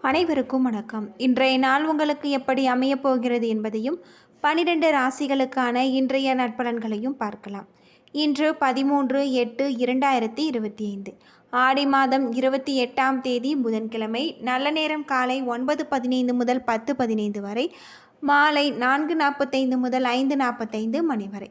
அனைவருக்கும் வணக்கம். இன்றைய நாள் உங்களுக்கு எப்படி அமையப் போகிறது என்பதையும் பனிரெண்டு ராசிகளுக்கான இன்றைய நற்பலன்களையும் பார்க்கலாம். இன்று பதிமூன்று எட்டு இரண்டாயிரத்தி இருபத்தி ஐந்து. ஆடி மாதம் இருபத்தி எட்டாம் தேதி புதன்கிழமை நல்ல நேரம் காலை ஒன்பது பதினைந்து முதல் பத்து பதினைந்து வரை மாலை நான்கு நாற்பத்தைந்து முதல் ஐந்து நாற்பத்தைந்து மணி வரை.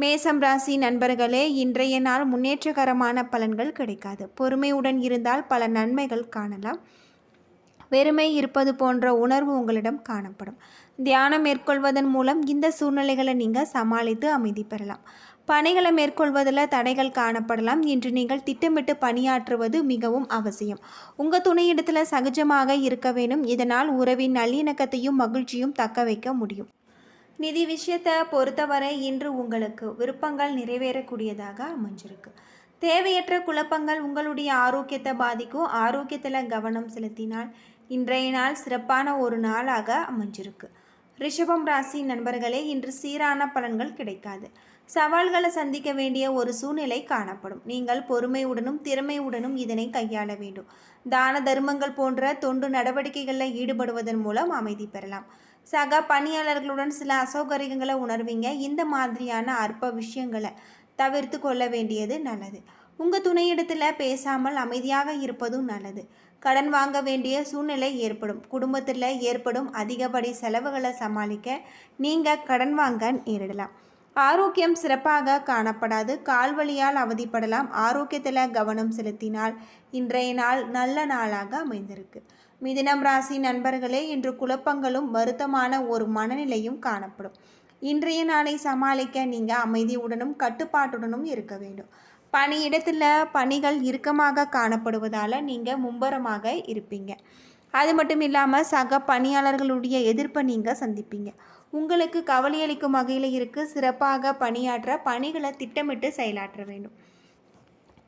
மேசம் ராசி நண்பர்களே இன்றைய நாள் முன்னேற்றகரமான பலன்கள் கிடைக்காது. பொறுமையுடன் இருந்தால் பல நன்மைகள் காணலாம். வெறுமை இருப்பது போன்ற உணர்வு உங்களிடம் காணப்படும். தியானம் மேற்கொள்வதன் மூலம் இந்த சூழ்நிலைகளை நீங்கள் சமாளித்து அமைதி பெறலாம். பணிகளை மேற்கொள்வதில் தடைகள் காணப்படலாம். இன்று நீங்கள் திட்டமிட்டு பணியாற்றுவது மிகவும் அவசியம். உங்கள் துணையிடத்தில் சகஜமாக இருக்க வேண்டும். இதனால் உறவின் நல்லிணக்கத்தையும் மகிழ்ச்சியும் தக்க வைக்க முடியும். நிதி விஷயத்தை பொறுத்தவரை இன்று உங்களுக்கு விருப்பங்கள் நிறைவேறக்கூடியதாக அமைஞ்சிருக்கு. தேவையற்ற குழப்பங்கள் உங்களுடைய ஆரோக்கியத்தை பாதிக்கும். ஆரோக்கியத்தில் கவனம் செலுத்தினால் இன்றைய நாள் சிறப்பான ஒரு நாளாக அமைஞ்சிருக்கு. ரிஷபம் ராசி நண்பர்களே இன்று சீரான பலன்கள் கிடைக்காது. சவால்களை சந்திக்க வேண்டிய ஒரு சூழ்நிலை காணப்படும். நீங்கள் பொறுமையுடனும் திறமையுடனும் இதனை கையாள வேண்டும். தான தர்மங்கள் போன்ற தொண்டு நடவடிக்கைகளில் ஈடுபடுவதன் மூலம் அமைதி பெறலாம். சக பணியாளர்களுடன் சில அசௌகரியங்களை உணர்வீங்க. இந்த மாதிரியான அற்ப விஷயங்களை தவிர்த்து கொள்ள வேண்டியது நல்லது. உங்கள் துணையிடத்தில் பேசாமல் அமைதியாக இருப்பதும் நல்லது. கடன் வாங்க வேண்டிய சூழ்நிலை ஏற்படும். குடும்பத்தில் ஏற்படும் அதிகப்படி செலவுகளை சமாளிக்க நீங்கள் கடன் வாங்க நேரிடலாம். ஆரோக்கியம் சிறப்பாக காணப்படாது. கால்வழியால் அவதிப்படலாம். ஆரோக்கியத்தில் கவனம் செலுத்தினால் இன்றைய நாள் நல்ல நாளாக அமைந்திருக்கு. மிதினம் ராசி நண்பர்களே இன்று குழப்பங்களும் வருத்தமான ஒரு மனநிலையும் காணப்படும். இன்றைய நாளை சமாளிக்க நீங்கள் அமைதியுடனும் கட்டுப்பாட்டுடனும் இருக்க வேண்டும். பணியிடத்தில் பணிகள் இறுக்கமாக காணப்படுவதால் நீங்கள் மும்பரமாக இருப்பீங்க. அது மட்டும் இல்லாமல் சக பணியாளர்களுடைய எதிர்ப்பை நீங்கள் சந்திப்பீங்க. உங்களுக்கு கவலையளிக்கும் வகையில் இருக்கு சிறப்பாக பணியாற்ற பணிகளை திட்டமிட்டு செயலாற்ற வேண்டும்.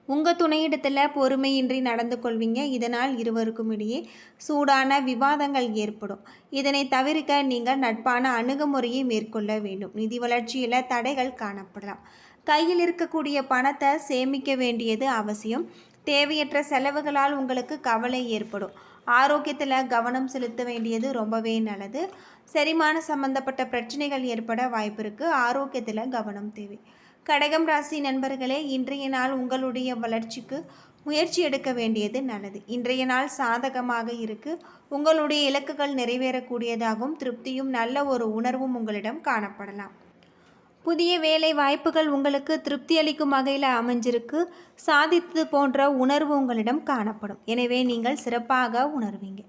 உங்கள் துணையிடத்தில் பொறுமையின்றி நடந்து கொள்வீங்க. இதனால் இருவருக்கும் இடையே சூடான விவாதங்கள் ஏற்படும். இதனை தவிர்க்க நீங்கள் நட்பான அணுகுமுறையை மேற்கொள்ள வேண்டும். நிதி வளர்ச்சியில் தடைகள் காணப்படலாம். கையில் இருக்கக்கூடிய பணத்தை சேமிக்க வேண்டியது அவசியம். தேவையற்ற செலவுகளால் உங்களுக்கு கவலை ஏற்படும். ஆரோக்கியத்தில் கவனம் செலுத்த வேண்டியது ரொம்பவே நல்லது. செரிமான சம்பந்தப்பட்ட பிரச்சனைகள் ஏற்பட வாய்ப்பு இருக்குது ஆரோக்கியத்தில் கவனம் தேவை. கடகம் ராசி நண்பர்களே இன்றைய நாள் உங்களுடைய வளர்ச்சிக்கு முயற்சி எடுக்க வேண்டியது நல்லது. இன்றைய நாள் சாதகமாக இருக்கு. உங்களுடைய இலக்குகள் நிறைவேறக்கூடியதாகவும் திருப்தியும் நல்ல ஒரு உணர்வும் உங்களிடம் காணப்படலாம். புதிய வேலை வாய்ப்புகள் உங்களுக்கு திருப்தி அளிக்கும் வகையில் அமைஞ்சிருக்கு. சாதித்தது போன்ற உணர்வு உங்களிடம் காணப்படும். எனவே நீங்கள் சிறப்பாக உணர்வீங்க.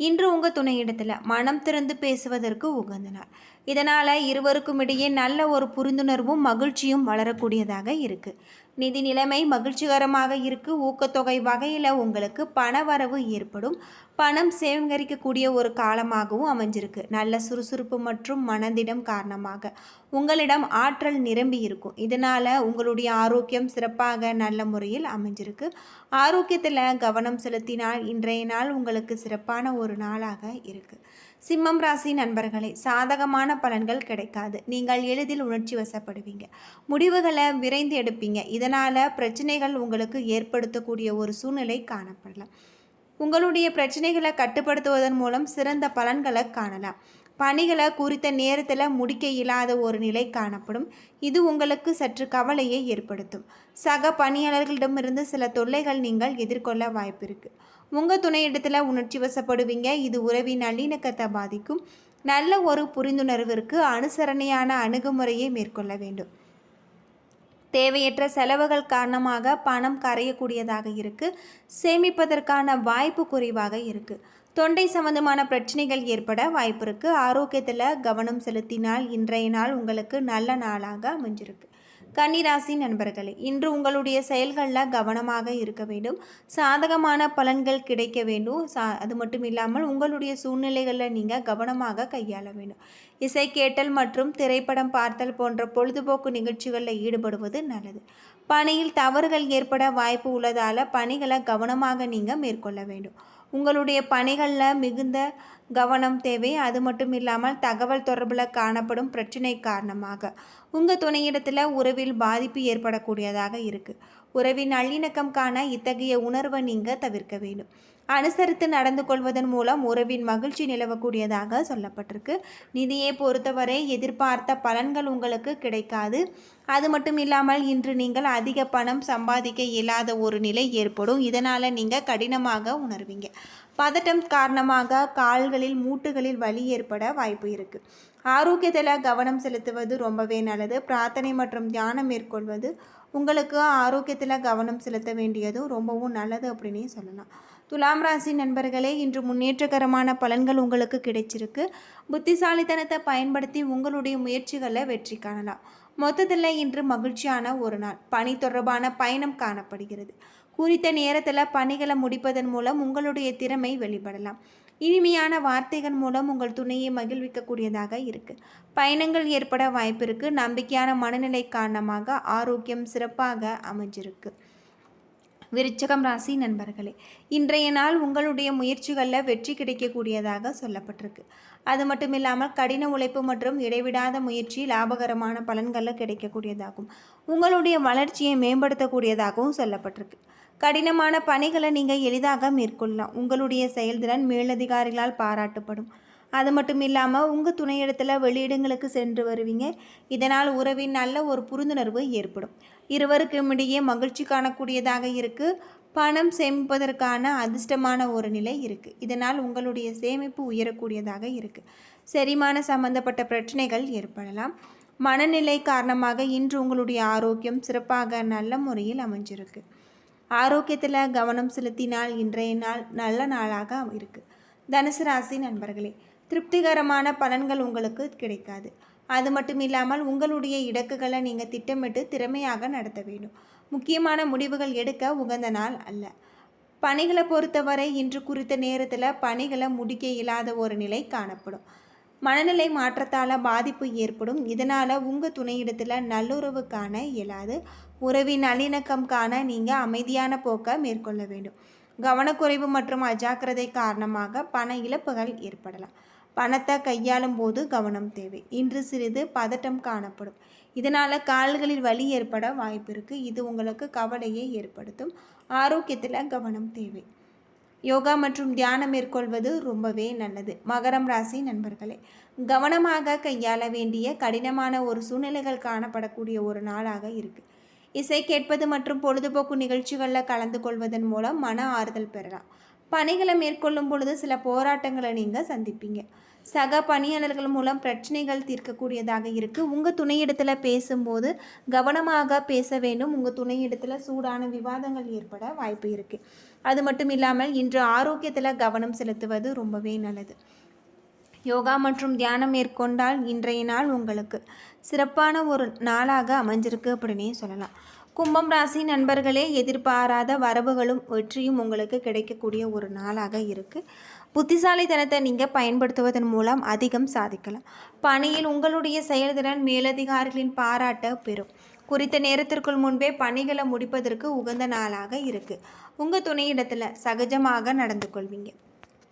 இன்று உங்கள் துணையிடத்தில் மனம் திறந்து பேசுவதற்கு உகந்த நாள் இதனால் இருவருக்கும் இடையே நல்ல ஒரு புரிந்துணர்வும் மகிழ்ச்சியும் வளரக்கூடியதாக இருக்குது நிதி நிலைமை மகிழ்ச்சிகரமாக இருக்குது ஊக்கத்தொகை வகையில் உங்களுக்கு பண வரவு ஏற்படும். பணம் சேகரிக்கக்கூடிய ஒரு காலமாகவும் அமைஞ்சிருக்கு. நல்ல சுறுசுறுப்பு மற்றும் மனதிடம் காரணமாக உங்களிடம் ஆற்றல் நிரம்பி இருக்கும். இதனால் உங்களுடைய ஆரோக்கியம் சிறப்பாக நல்ல முறையில் அமைஞ்சிருக்கு. ஆரோக்கியத்தில் கவனம் செலுத்தினால் இன்றைய நாள் உங்களுக்கு சிறப்பான ஒரு நாளாக இருக்குது சிம்மம் ராசி நண்பர்களே சாதகமான பலன்கள் கிடைக்காது. நீங்கள் எளிதில் உணர்ச்சி வசப்படுவீங்க. முடிவுகளை விரைந்து எடுப்பீங்க. இதனால் பிரச்சனைகள் உங்களுக்கு ஏற்படுத்தக்கூடிய ஒரு சூழ்நிலை காணப்படலாம். உங்களுடைய பிரச்சனைகளை கட்டுப்படுத்துவதன் மூலம் சிறந்த பலன்களை காணலாம். பணிகளை குறித்த நேரத்தில் முடிக்க இயலாத ஒரு நிலை காணப்படும். இது உங்களுக்கு சற்று கவலையை ஏற்படுத்தும். சக பணியாளர்களிடமிருந்து சில தொல்லைகள் நீங்கள் எதிர்கொள்ள வாய்ப்பு இருக்குது உங்கள் துணையிடத்தில் உணர்ச்சி வசப்படுவீங்க. இது உறவின் நல்லிணக்கத்தை பாதிக்கும். நல்ல ஒரு புரிந்துணர்விற்கு அனுசரணையான அணுகுமுறையை மேற்கொள்ள வேண்டும். தேவையற்ற செலவுகள் காரணமாக பணம் கரையக்கூடியதாக இருக்குது சேமிப்பதற்கான வாய்ப்பு குறைவாக இருக்குது தொண்டை சம்பந்தமான பிரச்சனைகள் ஏற்பட வாய்ப்பு இருக்குது ஆரோக்கியத்தில் கவனம் செலுத்தினால் இன்றைய நாள் உங்களுக்கு நல்ல நாளாக அமைஞ்சிருக்கு. கன்னிராசி நண்பர்களே இன்று உங்களுடைய செயல்களில் கவனமாக இருக்க வேண்டும். சாதகமான பலன்கள் கிடைக்க வேண்டும். சா அது மட்டும் இல்லாமல் உங்களுடைய சூழ்நிலைகளில் நீங்கள் கவனமாக கையாள வேண்டும். இசை கேட்டல் மற்றும் திரைப்படம் பார்த்தல் போன்ற பொழுதுபோக்கு நிகழ்ச்சிகளில் ஈடுபடுவது நல்லது. பணியில் தவறுகள் ஏற்பட வாய்ப்பு உள்ளதால் பணிகளை கவனமாக நீங்கள் மேற்கொள்ள வேண்டும். உங்களுடைய பணிகளில் மிகுந்த கவனம் தேவை. அது மட்டும் இல்லாமல் தகவல் தொடர்பில் காணப்படும் பிரச்சனை காரணமாக உங்கள் துணையிடத்தில் உறவில் பாதிப்பு ஏற்படக்கூடியதாக இருக்குது உறவின் நல்லிணக்கம் காண இத்தகைய உணர்வை நீங்கள் தவிர்க்க வேண்டும். அனுசரித்து நடந்து கொள்வதன் மூலம் உறவின் மகிழ்ச்சி நிலவக்கூடியதாக சொல்லப்பட்டிருக்கு. நிதியை பொறுத்தவரை எதிர்பார்த்த பலன்கள் உங்களுக்கு கிடைக்காது. அது மட்டும் இல்லாமல் இன்று நீங்கள் அதிக பணம் சம்பாதிக்க இயலாத ஒரு நிலை ஏற்படும். இதனால் நீங்கள் கடினமாக உணர்வீங்க. பதட்டம் காரணமாக கால்களில் மூட்டுகளில் வலி ஏற்பட வாய்ப்பு இருக்குது ஆரோக்கியத்தில் கவனம் செலுத்துவது ரொம்பவே நல்லது. பிரார்த்தனை மற்றும் தியானம் மேற்கொள்வது உங்களுக்கு ஆரோக்கியத்தில் கவனம் செலுத்த வேண்டியதும் ரொம்பவும் நல்லது அப்படின்னே சொல்லலாம். துலாம் ராசி நண்பர்களே இன்று முன்னேற்றகரமான பலன்கள் உங்களுக்கு கிடைச்சிருக்கு. புத்திசாலித்தனத்தை பயன்படுத்தி உங்களுடைய முயற்சிகளை வெற்றி காணலாம். மொத்தத்தில் இன்று மகிழ்ச்சியான ஒரு நாள். பணி தொடர்பான பயணம் காணப்படுகிறது. குறித்த நேரத்தில் பணிகளை முடிப்பதன் மூலம் உங்களுடைய திறமை வெளிப்படலாம். இனிமையான வார்த்தைகள் மூலம் உங்கள் துணையை மகிழ்விக்கக்கூடியதாக இருக்குது பயணங்கள் ஏற்பட வாய்ப்பு இருக்குது நம்பிக்கையான மனநிலை காரணமாக ஆரோக்கியம் சிறப்பாக அமைஞ்சிருக்கு. விருச்சகம் ராசி நண்பர்களே இன்றைய நாள் உங்களுடைய முயற்சிகளில் வெற்றி கிடைக்கக்கூடியதாக சொல்லப்பட்டிருக்கு. அது மட்டும் இல்லாமல் கடின உழைப்பு மற்றும் இடைவிடாத முயற்சி லாபகரமான பலன்களில் கிடைக்கக்கூடியதாகும். உங்களுடைய வளர்ச்சியை மேம்படுத்தக்கூடியதாகவும் சொல்லப்பட்டிருக்கு. கடினமான பணிகளை நீங்கள் எளிதாக மேற்கொள்ளலாம். உங்களுடைய செயல்திறன் மேலதிகாரிகளால் பாராட்டப்படும். அது மட்டும் இல்லாமல் உங்கள் துணையிடத்தில் வெளியிடங்களுக்கு சென்று வருவீங்க. இதனால் உறவின் நல்ல ஒரு புரிந்துணர்வு ஏற்படும். இருவருக்கும் இடையே மகிழ்ச்சி காணக்கூடியதாக இருக்குது பணம் சேமிப்பதற்கான அதிர்ஷ்டமான ஒரு நிலை இருக்குது இதனால் உங்களுடைய சேமிப்பு உயரக்கூடியதாக இருக்குது செரிமான சம்பந்தப்பட்ட பிரச்சனைகள் ஏற்படலாம். மனநிலை காரணமாக இன்று உங்களுடைய ஆரோக்கியம் சிறப்பாக நல்ல முறையில் அமைஞ்சிருக்கு. ஆரோக்கியத்தில் கவனம் செலுத்தினால் இன்றைய நாள் நல்ல நாளாக இருக்குது தனுசு ராசி நண்பர்களே திருப்திகரமான பலன்கள் உங்களுக்கு கிடைக்காது. அது மட்டும் இல்லாமல் உங்களுடைய இலக்குகளை நீங்கள் திட்டமிட்டு திறமையாக நடத்த வேண்டும். முக்கியமான முடிவுகள் எடுக்க உகந்த நாள் அல்ல. பணிகளை பொறுத்தவரை இன்று குறித்த நேரத்தில் பணிகளை முடிக்க இயலாத ஒரு நிலை காணப்படும். மனநிலை மாற்றத்தால் பாதிப்பு ஏற்படும். இதனால் உங்கள் துணையிடத்தில் நல்லுறவு காண இயலாது. உறவின் நல்லிணக்கம் காண நீங்கள் அமைதியான போக்கை மேற்கொள்ள வேண்டும். கவனக்குறைவு மற்றும் அஜாக்கிரதை காரணமாக பண இழப்புகள் ஏற்படலாம். பணத்தை கையாளும் போது கவனம் தேவை. இன்று சிறிது பதட்டம் காணப்படும். இதனால் கால்களில் வலி ஏற்பட வாய்ப்பு இருக்குது இது உங்களுக்கு கவலையை ஏற்படுத்தும். ஆரோக்கியத்தில் கவனம் தேவை. யோகா மற்றும் தியானம் மேற்கொள்வது ரொம்பவே நல்லது. மகரம் ராசி நண்பர்களே கவனமாக கையாள வேண்டிய கடினமான ஒரு சூழ்நிலைகள் காணப்படக்கூடிய ஒரு நாளாக இருக்குது இசை கேட்பது மற்றும் பொழுதுபோக்கு நிகழ்ச்சிகளில் கலந்து கொள்வதன் மூலம் மன ஆறுதல் பெறலாம். பணிகளை மேற்கொள்ளும் பொழுது சில போராட்டங்களை நீங்கள் சந்திப்பீங்க. சக பணியாளர்கள் மூலம் பிரச்சனைகள் தீர்க்கக்கூடியதாக இருக்குது உங்கள் துணையிடத்தில் பேசும்போது கவனமாக பேச வேண்டும். உங்கள் துணையிடத்தில் சூடான விவாதங்கள் ஏற்பட வாய்ப்பு இருக்குது அது மட்டும் இல்லாமல் இன்று ஆரோக்கியத்தில் கவனம் செலுத்துவது ரொம்பவே நல்லது. யோகா மற்றும் தியானம் மேற்கொண்டால் இன்றைய நாள் உங்களுக்கு சிறப்பான ஒரு நாளாக அமைஞ்சிருக்கு அப்படின்னே சொல்லலாம். கும்பம் ராசி நண்பர்களே எதிர்பாராத வரவுகளும் வெற்றியும் உங்களுக்கு கிடைக்கக்கூடிய ஒரு நாளாக இருக்குது புத்திசாலித்தனத்தை நீங்கள் பயன்படுத்துவதன் மூலம் அதிகம் சாதிக்கலாம். பணியில் உங்களுடைய செயல்திறன் மேலதிகாரிகளின் பாராட்ட பெறும். குறித்த நேரத்திற்குள் முன்பே பணிகளை முடிப்பதற்கு உகந்த நாளாக இருக்குது உங்கள் துணையிடத்தில் சகஜமாக நடந்து கொள்வீங்க.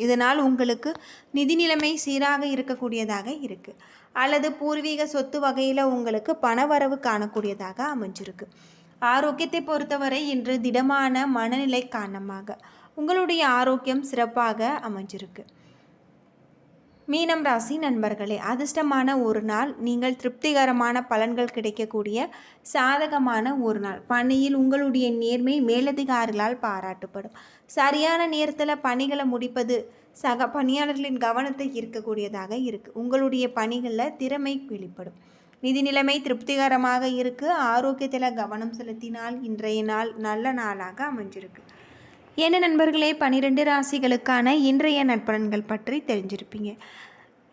இதனால் உங்களுக்கு நிதி நிலைமை சீராக இருக்கக்கூடியதாக இருக்குது அல்லது பூர்வீக சொத்து வகையில் உங்களுக்கு பணவரவு காணக்கூடியதாக அமைஞ்சிருக்கு. ஆரோக்கியத்தை பொறுத்தவரை இன்று திடமான மனநிலை காரணமாக உங்களுடைய ஆரோக்கியம் சிறப்பாக அமைஞ்சிருக்கு. மீனம் ராசி நண்பர்களே அதிர்ஷ்டமான ஒரு நாள் நீங்கள் திருப்திகரமான பலன்கள் கிடைக்கக்கூடிய சாதகமான ஒரு நாள். பணியில் உங்களுடைய நேர்மை மேலதிகாரிகளால் பாராட்டப்படும். சரியான நேரத்தில் பணிகளை முடிப்பது சக பணியாளர்களின் கவனத்தை ஈர்க்கக்கூடியதாக இருக்குது உங்களுடைய பணிகளில் திறமை வெளிப்படும். நிதி நிலைமை திருப்திகரமாக இருக்குது ஆரோக்கியத்தில் கவனம் செலுத்தினால் இன்றைய நாள் நல்ல நாளாக அமைஞ்சிருக்கு. என்ன நண்பர்களே பனிரெண்டு ராசிகளுக்கான இன்றைய நட்பலன்கள் பற்றி தெரிஞ்சிருப்பீங்க.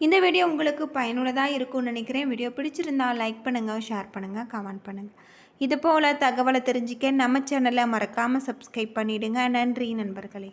இந்த வீடியோ உங்களுக்கு பயனுள்ளதாக இருக்கும்னு நினைக்கிறேன். வீடியோ பிடிச்சிருந்தால் லைக் பண்ணுங்கள் ஷேர் பண்ணுங்கள் கமெண்ட் பண்ணுங்கள் இதுபோல் தகவலை தெரிஞ்சுக்க நம்ம சேனலை மறக்காமல் சப்ஸ்கிரைப் பண்ணிவிடுங்க நன்றி நண்பர்களே.